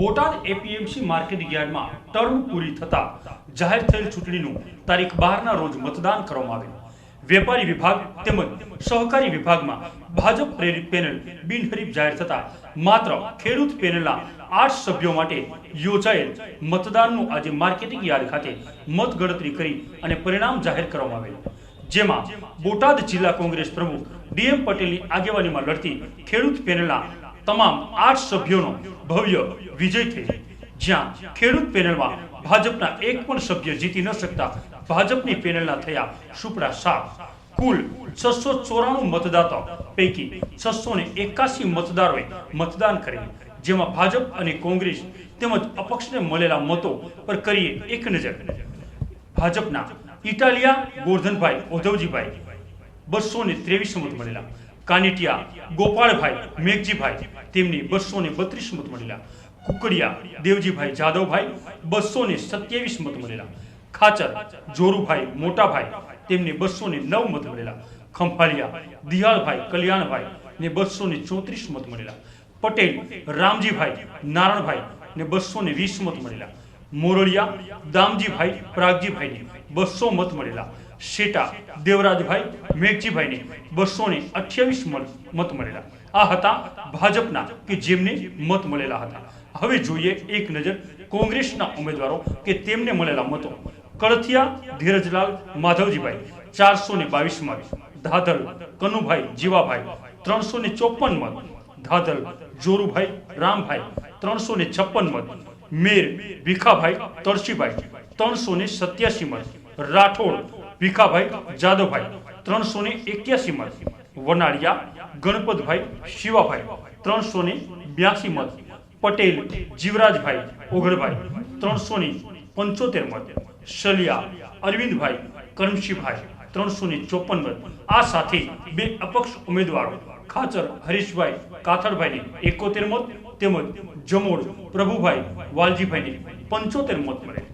Botad APMC market યાર્ડમાં term પૂરી થતા જાહેર થયેલ ચૂંટણીનું તારીખ બારના રોજ મતદાન કરવામાં આવ્યું. વેપારી વિભાગ તેમજ સહકારી વિભાગમાં ભાજપ પ્રેરિત પેનલ બિનહરીફ જાહેર થતા માત્ર ખેડૂત પેનલના આઠ સભ્યો માટે યોજાયેલ મતદાનનું આજે માર્કેટિંગ યાર્ડ ખાતે મતગણતરી કરી અને પરિણામ જાહેર કરવામાં આવેલ. જેમાં બોટાદ જિલ્લા કોંગ્રેસ પ્રમુખ ડીએમ પટેલની આગેવાનીમાં લડતી ખેડૂત પેનલના તમામ આઠ સભ્યોનો ભવ્ય વિજય થયો જ્યાં ખેડૂત પેનલમાં ભાજપના એક પણ સભ્ય જીતી ન શકતા ભાજપની પેનલના થયા સુપડા સાત કુલ છસો ચોરાણું મતદાતા પૈકી છસો ને એકાસી મતદારોએ મતદાન કર્યું. જેમાં ભાજપ અને કોંગ્રેસ તેમજ અપક્ષને મળેલા મતો પર કરીએ એક નજર. ભાજપના ઇટાલિયા ગોરધનભાઈ ઓધવજીભાઈ બસો ને ત્રેવીસ મત મળેલા. કાનેટિયા, ગોપાળભાઈ, મેઘજીભાઈ, તેમની બસો ને બત્રીસ મત મળેલા. કુકડિયા, દેવજીભાઈ જાદવભાઈ, બસો ને સત્યાવીસ મત મળેલા. ખાચર, જોરુભાઈ મોટાભાઈ, તેમને બસો ને નવ મત મળેલા. ખંભાળિયા, દિયાળભાઈ, કલ્યાણભાઈ ને બસો ને ચોત્રીસ મત મળેલા. પટેલ, રામજીભાઈ, નારણભાઈ ને બસો ને વીસ મત મળેલા. મોરળિયા, દામજીભાઈ, પ્રાગજીભાઈને બસો મત મળેલા. શેટા દેવરાજભાઈ મેઘજીભાઈને બસો ને અઠ્યાવીસ મત મળેલા. આ હતા ભાજપના કે જેમને મત મળેલા હતા. હવે જોઈએ એક નજર કોંગ્રેસના ઉમેદવારો કે તેમને મળેલા મતો. કળથિયા, ધીરજલાલ, માધવજીભાઈ ચારસો ને બાવીસમાં ધાધલ, કનુભાઈ, જીવાભાઈ ત્રણસો ને ચોપન મત. ધાધલ, જોરુભાઈ, રામભાઈ ત્રણસો ને છપ્પન મત. મેર, ભીખાભાઈ તરસીભાઈ ત્રણસો ને સત્યાસી મત. રાઠોડ ભીખાભાઈ, જાદવભાઈ ત્રણસો ને એક્યાસી મત. વનાળિયા, ગણપતભાઈ, શિવાભાઈ ત્રણસો ને બ્યાસી મત. પટેલ, જીવરાજભાઈ ઓગળભાઈ ત્રણસો ને પંચોતેર મત. સલિયા, અરવિંદભાઈ, કરમશીભાઈ ત્રણસો ને ચોપન મત. આ સાથે બે અપક્ષ ઉમેદવારો, ખાચર હરીશભાઈ કાથડભાઈને એકોતેર મત તેમજ જમોડ પ્રભુભાઈ વાલજીભાઈને પંચોતેર મત મળે.